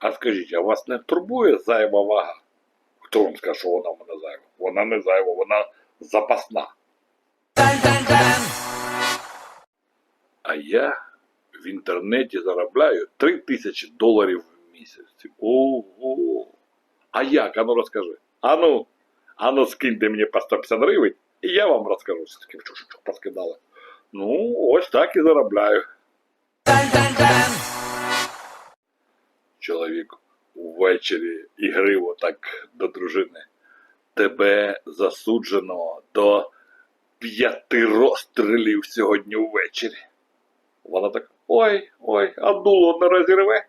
а скажіть, а вас не турбує зайва вага? Хто вам скаже, що вона мене зайва? Вона не зайва, вона запасна. А я в інтернеті заробляю 3 тисячі доларів в місяць. Ого. А як? Ану розкажи. Ану, ану скиньте мені по 150 гривень, і я вам розкажу, що, що поскидали. Ну, ось так і заробляю. Чоловік увечері ігриво так до дружини. Тебе засуджено до п'яти розстрілів сьогодні ввечері. Вона так, ой, ой, а дуло не розірве.